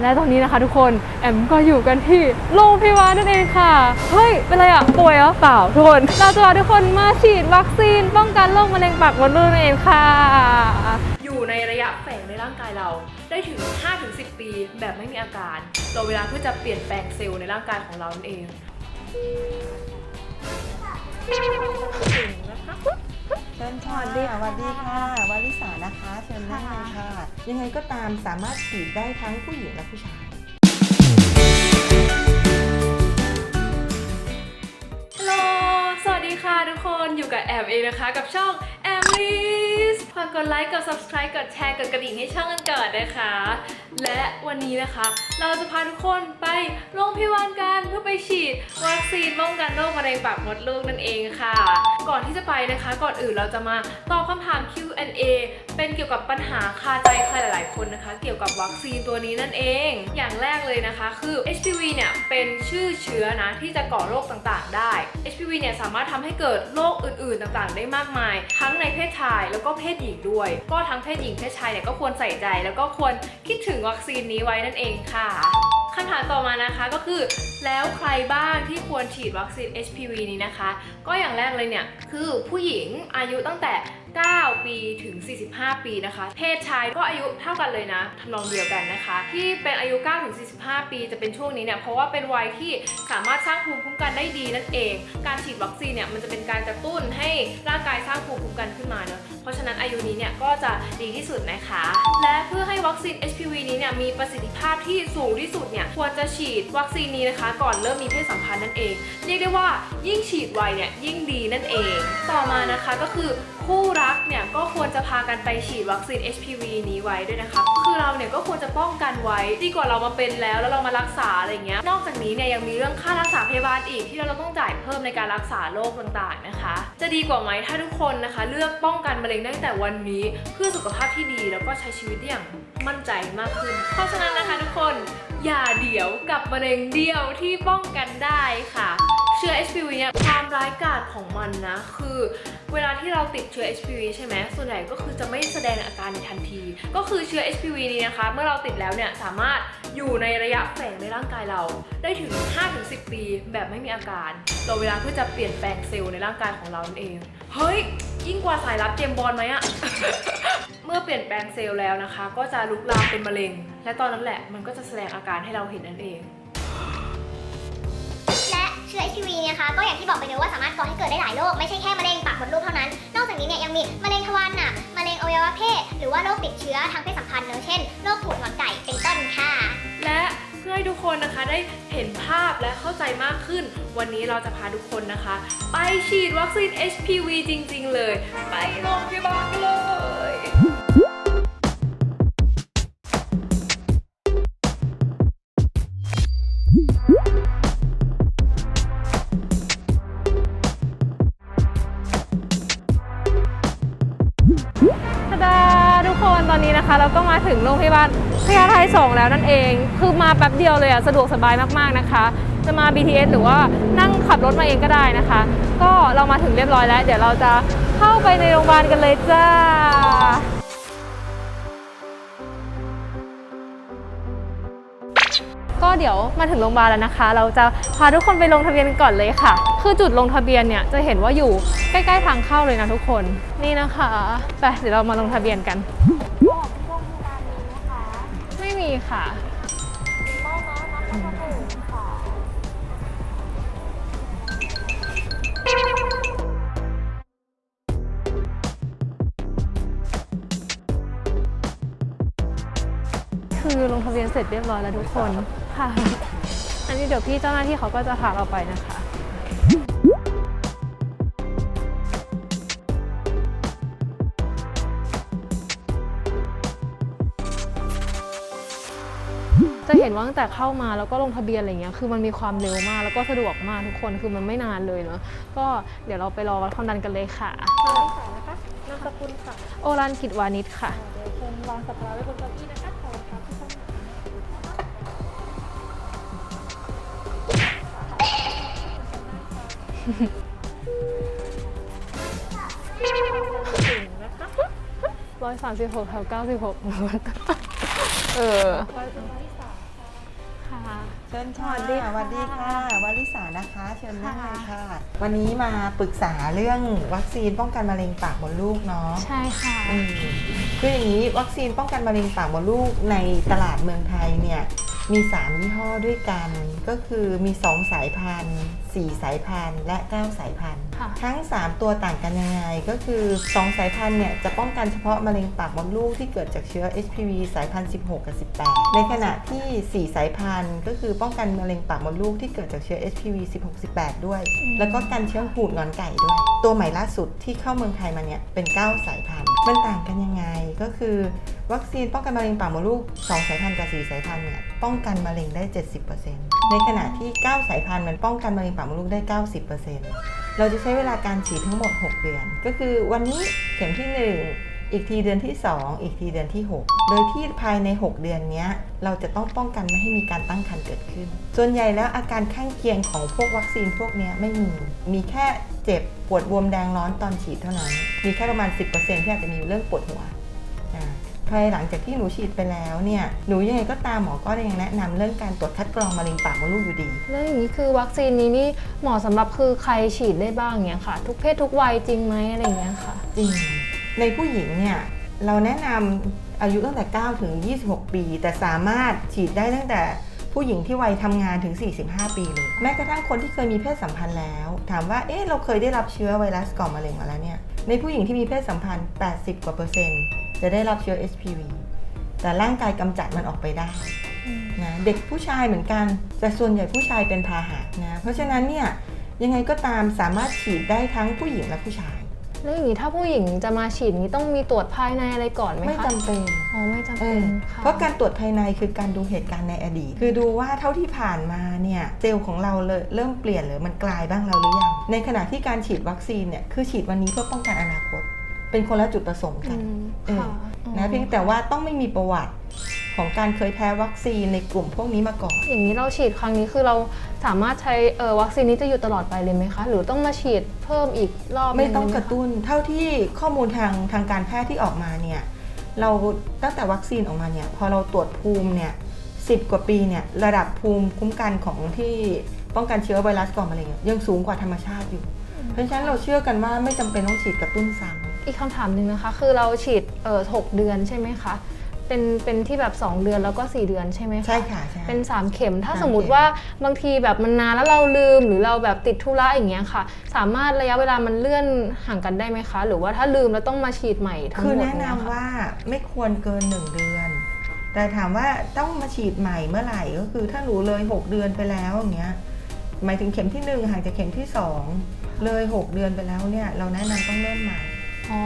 และตอนนี้นะคะทุกคนแอมก็อยู่กันที่โรงพยาบาลนั่นเองค่ะ เฮ้ย เป็นไรอะป่วยเหรอเปล่าทุกคน เราจะพาทุกคนมาฉีดวัคซีนป้องกันโรคมะเร็งปากมดลูกนั่นเองค่ะ อยู่ในระยะแฝงในร่างกายเราได้ถึง 5-10 ปีแบบไม่มีอาการรอเวลาเพื่อจะเปลี่ยนแปลงเซลล์ในร่างกายของเรานั่นเอง เชิญค่ะสวัสดีสวัสดีค่ะวาริสานะคะ เชิญนั่งเลยค่ะ ยังไงก็ตามสามารถฉีดได้ทั้งผู้หญิงและผู้ชาย ฮัลโหล สวัสดีค่ะทุกคนอยู่กับแอมเองนะคะ กับช่องแอมลิสฝากกดไลค์ กด subscribe กดแชร์ กดกระดิ่งให้ช่องกันก่อนนะคะ และวันนี้นะคะเราจะพาทุกคนไปโรงพยาบาลกันเพื่อไปฉีดวัคซีนป้องกันโรคมะเร็งปากมดลูกนั่นเองค่ะ ก่อนที่จะไปนะคะ ก่อนอื่นเราจะมาตอบคำถาม Q&A เป็นเกี่ยวกับปัญหาคาใจใครหลาย ๆ คนนะคะ เกี่ยวกับวัคซีนตัวนี้นั่นเอง อย่างแรกเลยนะคะคือ HPV เนี่ยเป็นชื่อเชื้อนะที่จะก่อโรคต่างๆ ได้ HPV เนี่ยสามารถทำให้เกิดโรคอื่นๆ ต่างๆ ได้มากมาย ทั้งในเพศชายแล้วก็เพศหญิงด้วย ก็ทั้งเพศหญิงเพศชายเนี่ยก็ควรใส่ใจ แล้วก็ควรคิดถึงวัคซีนนี้ไว้นั่นเองค่ะคำถามต่อมานะคะก็คือแล้วใครบ้างที่ควรฉีดวัคซีน HPV นี้นะคะ ก็อย่างแรกเลยเนี่ย คือผู้หญิงอายุตั้งแต่ 9 ปีถึง 45 ปีนะคะ เพศชายก็อายุเท่ากันเลยนะทำนองเดียวกันนะคะ ที่เป็นอายุ 9 ถึง 45 ปีจะเป็นช่วงนี้เนี่ยเพราะว่าเป็นวัยที่สามารถสร้างภูมิคุ้มกันได้ดีนั่นเอง การฉีดวัคซีนเนี่ยมันจะเป็นการกระตุ้นให้ร่างกายสร้างภูมิคุ้มกันขึ้นมาเนอะเพราะฉะนั้นอายุนี้เนี่ยก็จะดีที่สุดนะคะ และเพื่อให้วัคซีน HPV นี้เนี่ยมีประสิทธิภาพที่สูงที่สุดเนี่ยควรจะฉีดวัคซีนนี้นะคะ ก่อนเริ่มมีเพศสัมพันธ์นั่นเองเรียกได้ว่ายิ่งฉีดไวเนี่ยยิ่งดีนั่นเอง ต่อมานะคะก็คือคู่รักเนี่ยก็ควรจะพากันไปฉีดวัคซีน HPV นี้ไว้ด้วยนะคะ คือเราเนี่ยก็ควรจะป้องกันไว้ดีกว่าเรามาเป็นแล้วแล้วเรามารักษาอะไรเงี้ย นอกจากนี้เนี่ยยังมีเรื่องค่ารักษาพยาบาลอีกที่เราต้องจ่ายเพิ่มในการรักษาโรคต่างๆนะคะ จะดีกว่าไหมถ้าทุกคนนะคะ เลือกป้องกันมะเร็งได้ตั้งแต่วันนี้ เพื่อสุขภาพที่ดีแล้วก็ใช้ชีวิตอย่างมั่นใจมากขึ้น เพราะฉะนั้นนะคะทุกคนอย่าเดี๋ยวกับมะเร็งเดียวที่ป้องกันได้ค่ะ ชื้อ HPV เนี่ยความร้ายกาจของมันนะ คือเวลาที่เราติดเชื้อ HPV ใช่ไหมส่วนใหญ่ก็คือจะไม่แสดงอาการในทันที ก็คือเชื้อ HPV นี้นะคะ เมื่อเราติดแล้วเนี่ยสามารถอยู่ในระยะแฝงในร่างกายเรา ได้ถึง 5-10 ปีแบบไม่มีอาการรอเวลาเพื่อจะเปลี่ยนแปลงเซลล์ในร่างกายของเรานั่นเอง เฮ้ย ยิ่งกว่าสายลับเจมบอลไหมอะเมื่อเปลี่ยนแปลงเซลล์แล้วนะคะ ก็จะลุกลามเป็นมะเร็ง และตอนนั้นแหละมันก็จะแสดงอาการให้เราเห็นนั่นเอง ชื้อ HPV เนี่ยนะคะ ก็อย่างที่บอกไปเลยว่าสามารถก่อให้เกิดได้หลายโรคไม่ใช่แค่มะเร็งปากมดลูกเท่านั้น นอกจากนี้เนี่ยยังมีมะเร็งทวารหนักมะเร็งอวัยวะเพศ หรือว่าโรคติดเชื้อทางเพศสัมพันธ์เนอะเช่นโรคปูดหัวไก่เป็นต้นค่ะ และเพื่อให้ทุกคนนะคะได้เห็นภาพและเข้าใจมากขึ้น วันนี้เราจะพาทุกคนนะคะ ไปฉีดวัคซีน HPV จริง ๆ เลย ไปโรงพยาบาลกันเลย อนนี้นะคะ เราก็มาถึงโรงพยาบาลพญาไท2แล้วนั่นเอง คือมาแป๊บเดียวเลยอะสะดวกสบายมากๆนะคะ จะมา BTS หรือว่านั่งขับรถมาเองก็ได้นะคะ ก็เรามาถึงเรียบร้อยแล้ว เดี๋ยวเราจะเข้าไปในโรงพยาบาลกันเลยจ้า ก็เดี๋ยวมาถึงโรงพยาบาลแล้วนะคะ เราจะพาทุกคนไปลงทะเบียนก่อนเลยค่ะ คือจุดลงทะเบียนเนี่ยจะเห็นว่าอยู่ใกล้ๆทางเข้าเลยนะทุกคนนี่นะคะไปเดี๋ยวเรามาลงทะเบียนกันไม่มีค่ะคือลงทะเบียนเสร็จเรียบร้อยแล้วทุกคน ค่ะ อันนี้เดี๋ยวพี่เจ้าหน้าที่เขาก็จะพาเราไปนะคะ จะเห็นว่าตั้งแต่เข้ามาแล้วก็ลงทะเบียนอะไรเงี้ย คือมันมีความเร็วมากแล้วก็สะดวกมากทุกคน คือมันไม่นานเลยเนาะ ก็เดี๋ยวเราไปรอวัดความดันกันเลยค่ะ นามสกุลค่ะ โอรันกิจวานิชค่ะ เดี๋ยวเชิญวางสัมภาระไว้บนเก้าอี้ ร้อยสามสิบหกแถวเก้าสิบหกเออร้อยร้อยที่สามชิญค่ะสวัสดีค่ะสวัสดีค่ะวลิสานะคะ เชิญนั่งเลยค่ะ วันนี้มาปรึกษาเรื่องวัคซีนป้องกันมะเร็งปากมดลูกเนาะใช่ค่ะ อืมคืออย่างนี้วัคซีนป้องกันมะเร็งปากมดลูกในตลาดเมืองไทยเนี่ย มี 3 ยี่ห้อด้วยกัน ก็คือมี 2 สายพันธุ์4สายพันธุ์และ 9 สายพันธุ์ค่ะ ทั้ง 3 ตัวต่างกันยังไง ก็คือ 2 สายพันธุ์เนี่ยจะป้องกันเฉพาะมะเร็งปากมดลูกที่เกิดจากเชื้อ HPV สายพันธุ์ 16 กับ 18 ในขณะที่ 4 สายพันธุ์ ก็คือป้องกันมะเร็งปากมดลูกที่เกิดจากเชื้อ HPV 16 18 ด้วย แล้วก็กันเชื้อหูดงอนไก่ด้วย ตัวใหม่ล่าสุดที่เข้าเมืองไทยมาเนี่ยเป็น 9 สายพันธุ์ มันต่างกันยังไงก็คือวัคซีนป้องกันมะเร็งปากมดลูก 2 สายพันธุ์กับ 4 สายพันธุ์เนี่ยป้องกันมะเร็งได้ 70%ในขณะที่ 9 สายพันธุ์มันป้องกันมะเร็งปากมดลูกได้ 90%เราจะใช้เวลาการฉีดทั้งหมด 6 เดือน ก็คือวันนี้เข็มที่ 1 อีกทีเดือนที่ 2 อีกทีเดือนที่ 6 โดยที่ภายใน 6 เดือนเนี้ยเราจะต้องป้องกันไม่ให้มีการตั้งครรภ์เกิดขึ้น ส่วนใหญ่แล้วอาการข้างเคียงของพวกวัคซีนพวกเนี้ยไม่มี มีแค่เจ็บปวดบวมแดงร้อนตอนฉีดเท่านั้น มีแค่ประมาณ 10%ที่อาจจะมีเรื่องปวดหัวอ่าภายหลังจากที่หนูฉีดไปแล้วเนี่ย หนูยังไงก็ตามหมอก็ยังแนะนำเรื่องการตรวจคัดกรองมะเร็งปากมดลูกอยู่ดี แล้วอย่างนี้คือวัคซีนนี้นี่เหมาะสำหรับคือใครฉีดได้บ้างเนี่ยค่ะ ทุกเพศทุกวัยจริงไหมอะไรอย่างเงี้ยค่ะ จริง ในผู้หญิงเนี่ยเราแนะนำอายุตั้งแต่ 9 ถึง 26 ปี แต่สามารถฉีดได้ตั้งแต่ผู้หญิงที่วัยทำงานถึง 45 ปีเลยแม้กระทั่งคนที่เคยมีเพศสัมพันธ์แล้ว ถามว่าเอ๊ะเราเคยได้รับเชื้อไวรัสก่อมะเร็งมาแล้วเนี่ยในผู้หญิงที่มีเพศสัมพันธ์ 80 กว่าเปอร์เซ็นต์จะได้รับเชื้อ HPV แต่ร่างกายกำจัดมันออกไปได้นะเด็กผู้ชายเหมือนกันแต่ส่วนใหญ่ผู้ชายเป็นพาหะนะเพราะฉะนั้นเนี่ยยังไงก็ตามสามารถฉีดได้ทั้งผู้หญิงและผู้ชาย แล้วอย่างนี้ถ้าผู้หญิงจะมาฉีดนี้ต้องมีตรวจภายในอะไรก่อนไหมคะไม่จำเป็นอ๋อไม่จำเอเป็นอค่ะเพราะการตรวจภายในคือการดูเหตุการณ์ในอดีต คือดูว่าเท่าที่ผ่านมาเนี่ยเซลล์ของเราเลยเริ่มเปลี่ยนหรือมันกลายบ้างแล้วหรือยังในขณะที่การฉีดวัคซีนเนี่ยคือฉีดวันนี้เพื่อป้องกันอนาคต เป็นคนละจุดประสงค์อืกันมเออค่ะอ๋อนะเพียงแต่ว่าต้องไม่มีประวัติ ของการเคยแพ้วัคซีนในกลุ่มพวกนี้มาก่อน อย่างนี้เราฉีดครั้งนี้คือเราสามารถใช้เออวัคซีนนี้จะอยู่ตลอดไปเลยไหมคะ หรือต้องมาฉีดเพิ่มอีกรอบไม่ต้องหนึ่กระตุ้น เท่าที่ข้อมูลทางทางการแพทย์ที่ออกมาเนี่ยเราตั้งแต่วัคซีนออกมาเนี่ยพอเราตรวจภูมิเนี่ยสิกว่าปีเนี่ยระดับภูมิคุ้มกันของที่ป้องกันเชื้อไวรัสก่อมะเร็งอะยังสูงกว่าธรรมชาติอยู่ เพราะฉะนั้นเราเชื่อกันว่าไม่จำเป็นต้องฉีดกระตุ้นซ้ำอีกคำถามหนึ่งนะคะ คือเราฉีดเออหกเดือนใช่ไหมคะ เป็นเป็นที่แบบ 2 เดือนแล้วก็ 4 เดือนใช่ไหมคะใช่ค่ะใช่ เป็น 3 เข็ม ถ้าสามสมมติเข็มว่าบางทีแบบมันนานแล้วเราลืมหรือเราแบบติดธุระอย่างเงี้ยค่ะ สามารถระยะเวลามันเลื่อนห่างกันได้ไหมคะ หรือว่าถ้าลืมแล้วต้องมาฉีดใหม่ทั้งหคืมอดแนะเนี่ยนำค่ะว่าไม่ควรเกิน 1 เดือน แต่ถามว่าต้องมาฉีดใหม่เมื่อไหร่ก็คือถ้าหนูเลย 6 เดือนไปแล้วอย่างเงี้ยหมายถึงเข็มที่1ห่างจากเข็มที่ 2 เลย 6 เดือนไปแล้วเนี่ยเราแนะนำต้องเริ่มใหม่ อ๋อ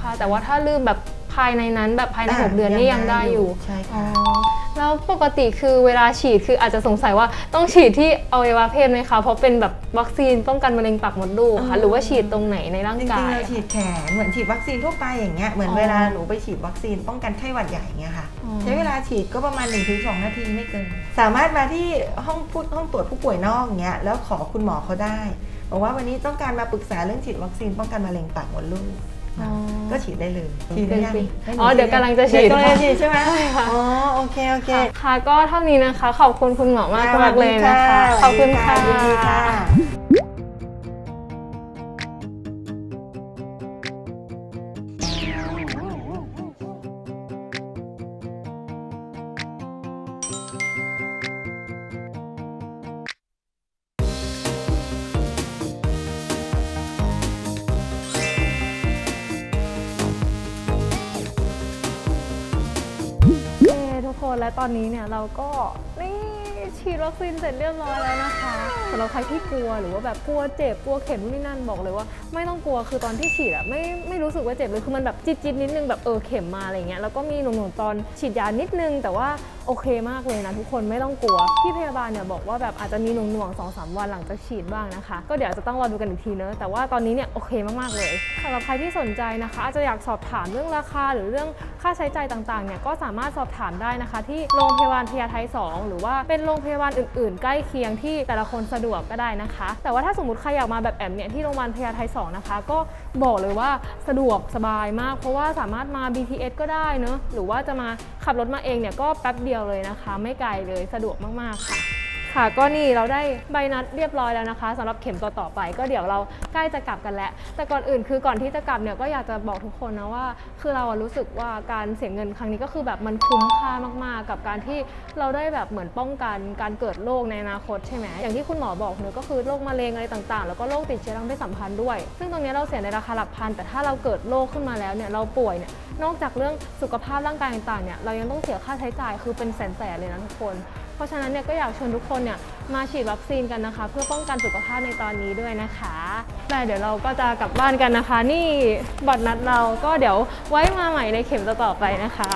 ค่ะ แต่ว่าถ้าลืมแบบ ภายในนั้นแบบภายใน อะหกเดือนนี่ยังได้อยู่ใช่อ๋อค่ะแล้วปกติคือเวลาฉีดคืออาจจะสงสัยว่าต้องฉีดที่อวัยวะเพศไหมคะ เพราะเป็นแบบวัคซีนป้องกันมะเร็งปากมดลูกค่ะหรือว่าฉีดตรงไหนในร่างจริกางๆยเราฉีดแขนเหมือนฉีดวัคซีนทั่วไปอย่างเงี้ยเหมือนอ๋อเวลาหนูไปฉีดวัคซีนป้องกันไข้หวัดใหญ่อย่างเงี้ยค่ะอ๋อ ใช้เวลาฉีดก็ประมาณ 1-2 นาทีไม่เกิน สามารถมาที่ห้องพูดห้องตรวจผู้ป่วยนอกอย่างเงี้ยแล้วขอคุณหมอเขาได้บอกว่าวันนี้ต้องการมาปรึกษาเรื่องฉีดวัคซีนป้องกันมะเร็งปากมดลูกอ๋อ ก็ฉีดได้เลยฉีดได้ยังเป็นให้หนูอ๋อเดี๋ยวกำลังจะฉีดเดี๋ยวกำลังจะฉีดใช่ไหมใช่ค่ะอ๋อโอเคโอเคค่ะค่ะก็เท่านี้นะคะ ขอบคุณคุณหมอมากสวัมาสกเลดียนะคะ ขอบคุณค่ะ นและตอนนี้เนี่ยเราก็นี่ฉีดวัคซีนเสร็จเรียบร้อยแล้วนะคะ สำหรับใครที่กลัวหรือว่าแบบกลัวเจ็บกลัวเข็มนู่นนี่นั่นบอกเลยว่า ไม่ต้องกลัวคือตอนที่ฉีดอะไม่ไม่รู้สึกว่าเจ็บเลยคือมันแบบจิตๆนิดนึงแบบเออเข็มมาอะไรเงี้ยแล้วก็มีหนุ่มๆตอนฉีดยานิดนึง แต่ว่าโอเคมากเลยนะทุกคนไม่ต้องกลัวพี่พยาบาลเนี่ยบอกว่าแบบอาจจะมีหน่วงๆสองสามวันหลังจากฉีดบ้างนะคะ ก็เดี๋ยวอาจจะต้องรอดูกันอีกทีเนอะแต่ว่าตอนนี้เนี่ยโอเคมากๆเลยสำหรับใครที่สนใจนะคะ อาจจะอยากสอบถามเรื่องราคาหรือเรื่องค่าใช้จ่ายต่างๆเนี่ยก็สามารถสอบถามได้นะคะ ที่โรงพยาบาลพญาไท2หรือว่าเป็นโรงพยาบาลอื่น ๆ ใกล้เคียงที่แต่ละคนสะดวกก็ได้นะคะ แต่ว่าถ้าสมมติใครอยากมาแบบแอมเนี่ยที่โรงพยาบาลพญาไท2นะคะ ก็บอกเลยว่าสะดวกสบายมาก เพราะว่าสามารถมา BTS ก็ได้เนอะหรือว่าจะมาขับรถมาเองเนี่ยก็แป๊บเดียวเลยนะคะ ไม่ไกลเลยสะดวกมากๆค่ะ ค่ะก็นี่เราได้ใบนัดเรียบร้อยแล้วนะคะสำหรับเข็มต่อต่อๆไป ก็เดี๋ยวเราใกล้จะกลับกันแล้ว แต่ก่อนอื่นคือก่อนที่จะกลับเนี่ยก็อยากจะบอกทุกคนนะว่า คือเรารู้สึกว่าการเสียเงินครั้งนี้ก็คือแบบมันคุ้มค่ามากๆ กับการที่เราได้แบบเหมือนป้องกันการเกิดโรคในอนาคตใช่ไหมอย่างที่คุณหมอบอกเนอะก็คือโรคมะเร็งอะไรต่างๆ แล้วก็โรคติดเชื้อทางเพศสัมพันธ์ด้วย ซึ่งตรงนี้เราเสียในราคาหลักพัน แต่ถ้าเราเกิดโรคขึ้นมาแล้วเนี่ยเราป่วยเนี่ยนอกจากเรื่องสุขภาพร่างกายต่างๆเนี่ยเรายังต้องเสียค่าใช้จ่ายคือเป็นแสนๆเลยนะทุกคน เพราะฉะนั้นเนี่ยก็อยากชวนทุกคนเนี่ยมาฉีดวัคซีนกันนะคะ เพื่อป้องกันสุขภาพในตอนนี้ด้วยนะคะแต่เดี๋ยวเราก็จะกลับบ้านกันนะคะ นี่บัตรนัดเราก็เดี๋ยวไว้มาใหม่ในเข็มต่อๆไปนะคะ